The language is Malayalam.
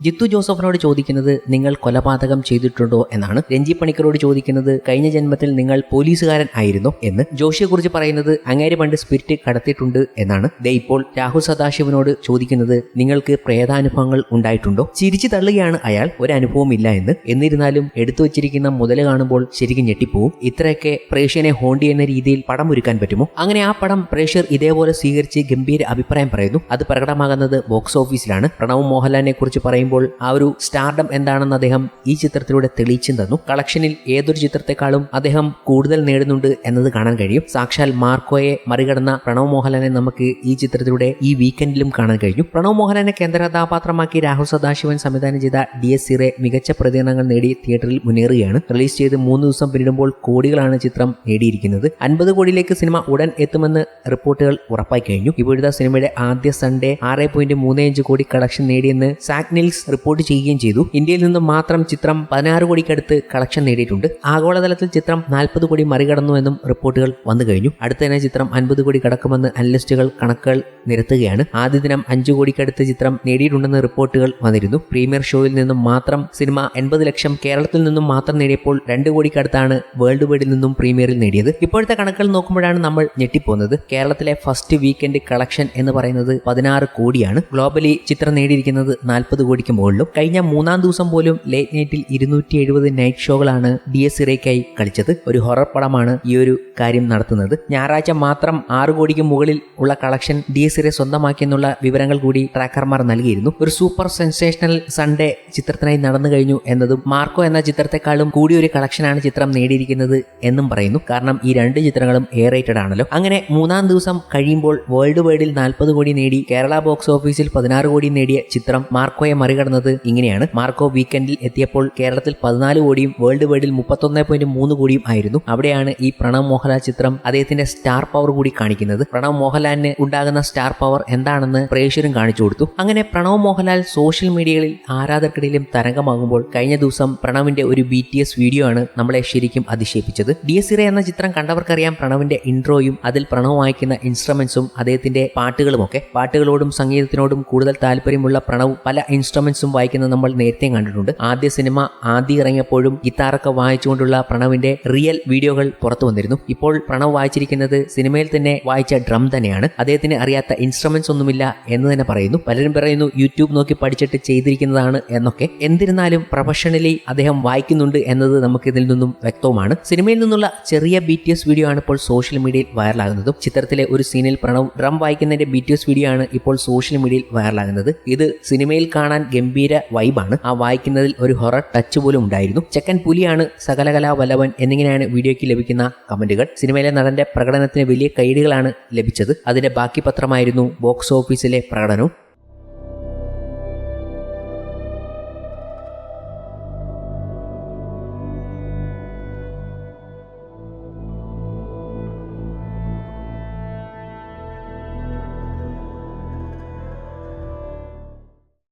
ജിത്തു ജോസഫിനോട് ചോദിക്കുന്നത് നിങ്ങൾ കൊലപാതകം ചെയ്തിട്ടുണ്ടോ? എന്നാണ്. രഞ്ജി പണിക്കരോട് ചോദിക്കുന്നത് കഴിഞ്ഞ ജന്മത്തിൽ നിങ്ങൾ പോലീസുകാരൻ ആയിരുന്നു? എന്ന്. ജോഷിയെക്കുറിച്ച് പറയുന്നത് അങ്ങേര് പണ്ട് സ്പിരിറ്റ് കടത്തിയിട്ടുണ്ട് എന്നാണ്. ദേ ഇപ്പോൾ രാഹുൽ സദാശിവനോട് ചോദിക്കുന്നത് നിങ്ങൾക്ക് പ്രേതാനുഭവങ്ങൾ ഉണ്ടായിട്ടുണ്ടോ? ചിരിച്ചു തള്ളുകയാണ് അയാൾ ഒരനുഭവം ഇല്ല എന്ന്. എന്നിരുന്നാലും എടുത്തു വച്ചിരിക്കുന്ന മുതൽ കാണുമ്പോൾ ശരിക്കും ഞെട്ടിപ്പോവും. ഇത്രയൊക്കെ പ്രേക്ഷകനെ ഹോണ്ടി എന്ന രീതിയിൽ പടം ഒരുക്കാൻ പറ്റുമോ? അങ്ങനെ ആ പടം പ്രേക്ഷകർ ഇതേപോലെ സ്വീകരിച്ച് ഗംഭീര അഭിപ്രായം പറയുന്നു. അത് പ്രകടമാകുന്നത് ബോക്സ് ഓഫീസിലാണ്. പ്രണവ് മോഹൻലാലിനെ കുറിച്ച് പറയുമ്പോൾ ആ ഒരു സ്റ്റാർഡം എന്താണെന്ന് അദ്ദേഹം ഈ ചിത്രത്തിലൂടെ തെളിയിച്ചും തന്നു. കളക്ഷനിൽ ഏതൊരു ചിത്രത്തെക്കാളും അദ്ദേഹം കൂടുതൽ നേടുന്നുണ്ട് എന്നത് കാണാൻ കഴിയും. സാക്ഷാൽ മാർക്കോയെ മറികടന്ന പ്രണവ് മോഹൻലാലിനെ നമുക്ക് ഈ ചിത്രത്തിലൂടെ ഈ വീക്കെൻഡിലും കാണാൻ കഴിഞ്ഞു. പ്രണവ് മോഹൻലാലിനെ കേന്ദ്ര കഥാപാത്രമാക്കി രാഹുൽ സദാശിവൻ സംവിധാനം ചെയ്ത ഡി എസ് സിറെ മികച്ച പ്രതികരണങ്ങൾ നേടി തിയേറ്ററിൽ മുന്നേറുകയാണ്. റിലീസ് ചെയ്ത് മൂന്ന് ദിവസം പിന്നിടുമ്പോൾ കോടികളാണ് ചിത്രം നേടിയിരിക്കുന്നത്. അൻപത് കോടിയിലേക്ക് സിനിമ ഉടൻ എത്തുമെന്ന് റിപ്പോർട്ടുകൾ ഉറപ്പായി കഴിഞ്ഞു. ഇപ്പോഴത്തെ സിനിമയുടെ ആദ്യ സൺഡേ ആറ് പോയിന്റ് മൂന്ന് അഞ്ച് കോടി കളക്ഷൻ നേടിയെന്ന് സാക്നിൽസ് റിപ്പോർട്ട് ചെയ്യുകയും ചെയ്തു. ഇന്ത്യയിൽ നിന്നും മാത്രം ചിത്രം പതിനാറ് കോടിക്കടുത്ത് കളക്ഷൻ നേടിയിട്ടുണ്ട്. ആഗോളതലത്തിൽ ചിത്രം നാൽപ്പത് കോടി മറികടന്നു എന്നും റിപ്പോർട്ടുകൾ വന്നു കഴിഞ്ഞു. അടുത്ത തന്നെ ചിത്രം അൻപത് കോടി കടക്കുമെന്ന് അനലിസ്റ്റുകൾ കണക്കുകൾ നിരത്തുകയാണ്. ആദ്യ ദിനം അഞ്ചു കോടിക്കടുത്ത് ചിത്രം നേടിയിട്ടുണ്ടെന്ന് റിപ്പോർട്ടുകൾ വന്നിരുന്നു. പ്രീമിയർ ഷോയിൽ നിന്നും മാത്രം സിനിമ എൺപത് ലക്ഷം കേരളത്തിൽ നിന്നും മാത്രം നേടിയപ്പോൾ രണ്ട് കോടിക്കടുത്താണ് വേൾഡ് വൈഡിൽ നിന്നും പ്രീമിയറിൽ നേടിയത്. ഇപ്പോഴത്തെ കണക്കുകൾ നോക്കുമ്പോഴാണ് നമ്മൾ ഞെട്ടിപ്പോകുന്നത് കേരളത്തിലെ ഫസ്റ്റ് വീക്കെൻഡ് കളക്ഷൻ എന്ന് പറയുന്നത് പതിനാറ് കോടിയാണ്. ഗ്ലോബലി ചിത്രം നേടിയിരിക്കുന്നത് നാൽപ്പത് കോടിക്ക് മുകളിലും. കഴിഞ്ഞ മൂന്നാം ദിവസം പോലും ലേറ്റ് നൈറ്റിൽ ഇരുന്നൂറ്റി എഴുപത് നൈറ്റ് ഷോകളാണ് ഡി എസ് സിറയ്ക്കായി കളിച്ചത്. ഒരു ഹൊറർ പടമാണ് ഈ ഒരു കാര്യം നടത്തുന്നത്. ഞായറാഴ്ച മാത്രം ആറ് കോടിക്ക് മുകളിൽ ഉള്ള കളക്ഷൻ ഡി എസ് സിറെ സ്വന്തമാക്കിയെന്നുള്ള വിവരങ്ങൾ കൂടി ട്രാക്കർമാർ നൽകിയിരുന്നു. ഒരു സൂപ്പർ സെൻസേഷണൽ സൺഡേ ചിത്രത്തിനായി നടന്നു കഴിഞ്ഞു എന്നതും മാർക്കോ എന്ന ചിത്രത്തെക്കാളും ഒരു കളക്ഷനാണ് ചിത്രം നേടിയിരിക്കുന്നത് എന്നും പറയുന്നു. കാരണം ഈ രണ്ട് ചിത്രങ്ങളും എ റേറ്റഡ് ആണല്ലോ. അങ്ങനെ മൂന്നാം ദിവസം കഴിയുമ്പോൾ വേൾഡ് വൈഡിൽ നാൽപ്പത് കോടി നേടി കേരള ബോക്സ് ഓഫീസിൽ പതിനാറ് കോടി നേടിയ ചിത്രം മാർക്കോയെ മറികടന്നത് ഇങ്ങനെയാണ്. മാർക്കോ വീക്കെൻഡിൽ എത്തിയപ്പോൾ കേരളത്തിൽ പതിനാല് കോടിയും വേൾഡ് വൈഡിൽ മുപ്പത്തൊന്ന് പോയിന്റ് മൂന്ന് കോടിയും ആയിരുന്നു. അവിടെയാണ് ഈ പ്രണവ് മോഹൻലാൽ ചിത്രം അദ്ദേഹത്തിന്റെ സ്റ്റാർ പവർ കൂടി കാണിക്കുന്നത്. പ്രണവ് മോഹൻലാലിന് ഉണ്ടാകുന്ന സ്റ്റാർ പവർ എന്താണെന്ന് പ്രേക്ഷകരും കാണിച്ചു കൊടുത്തു. അങ്ങനെ പ്രണവ് മോഹൻലാൽ സോഷ്യൽ മീഡിയകളിൽ ആരാധകർക്കിടയിലും തരംഗമാകുമ്പോൾ കഴിഞ്ഞ ദിവസം പ്രണവിന്റെ ഒരു ബി ടി എസ് വീഡിയോ ആണ് നമ്മളെ ശരിക്കും അതിശയിപ്പിച്ചത്. ഡി എസ് എന്ന ചിത്രം കണ്ടവർക്കറിയാം പ്രണവിന്റെ ഇൻട്രോയും അതിൽ പ്രണവ് വായിക്കുന്ന ഇൻസ്ട്രുമെന്റ്സും അദ്ദേഹത്തിന്റെ പാട്ടുകളുമൊക്കെ. പാട്ടുകളോടും സംഗീതത്തിനോടും കൂടുതൽ താല്പര്യമുള്ള പ്രണവ് പല ഇൻസ്ട്രുമെന്റ്സും വായിക്കുന്നത് നമ്മൾ നേരത്തെ കണ്ടിട്ടുണ്ട്. ആദ്യ സിനിമ ആദ്യം ഇറങ്ങിയപ്പോഴും ഗിത്താറൊക്കെ വായിച്ചുകൊണ്ടുള്ള പ്രണവിന്റെ റിയൽ വീഡിയോകൾ പുറത്തു വന്നിരുന്നു. ഇപ്പോൾ പ്രണവ് വായിച്ചിരിക്കുന്നത് സിനിമയിൽ തന്നെ വായിച്ച ഡ്രം തന്നെയാണ്. അദ്ദേഹത്തിന് അറിയാത്ത ഇൻസ്ട്രുമെന്റ്സ് ഒന്നുമില്ല എന്ന് തന്നെ പറയുന്നു. പലരും പറയുന്നു യൂട്യൂബ് നോക്കി പഠിച്ചിട്ട് ചെയ്തിരിക്കുന്നതാണ് എന്നൊക്കെ. എന്നിരുന്നാലും പ്രൊഫഷണലി അദ്ദേഹം വായിക്കുന്നുണ്ട് എന്നത് നമുക്ക് ഇതിൽ നിന്നും വ്യക്തവുമാണ്. സിനിമയിൽ നിന്നുള്ള ചെറിയ ബി ടി എസ് വീഡിയോ ആണ് ഇപ്പോൾ സോഷ്യൽ മീഡിയയിൽ വൈറലാകുന്നതും. ചിത്രത്തിലെ ഒരു സീനിൽ പ്രണവ് ഡ്രം വായിക്കുന്നതിന്റെ ബി ടി എസ് വീഡിയോ ആണ് ഇപ്പോൾ സോഷ്യൽ മീഡിയയിൽ വൈറലാകുന്നത്. ഇത് സിനിമയിൽ കാണാൻ ഗംഭീര വൈബാണ്. ആ വായിക്കുന്നതിൽ ഒരു ഹൊറർ ടച്ച് പോലും ഉണ്ടായിരുന്നു. ചെക്കൻ പുലിയാണ് സകലകലാ വല്ലവൻ എന്നിങ്ങനെയാണ് വീഡിയോയ്ക്ക് ലഭിക്കുന്ന കമന്റുകൾ. സിനിമയിലെ നടന്റെ പ്രകടനത്തിന് വലിയ കൈഡികളാണ് ലഭിച്ചത്. അതിന്റെ ബാക്കി പത്രമായിരുന്നു ബോക്സ് ഓഫീസിലെ പ്രകടനവും.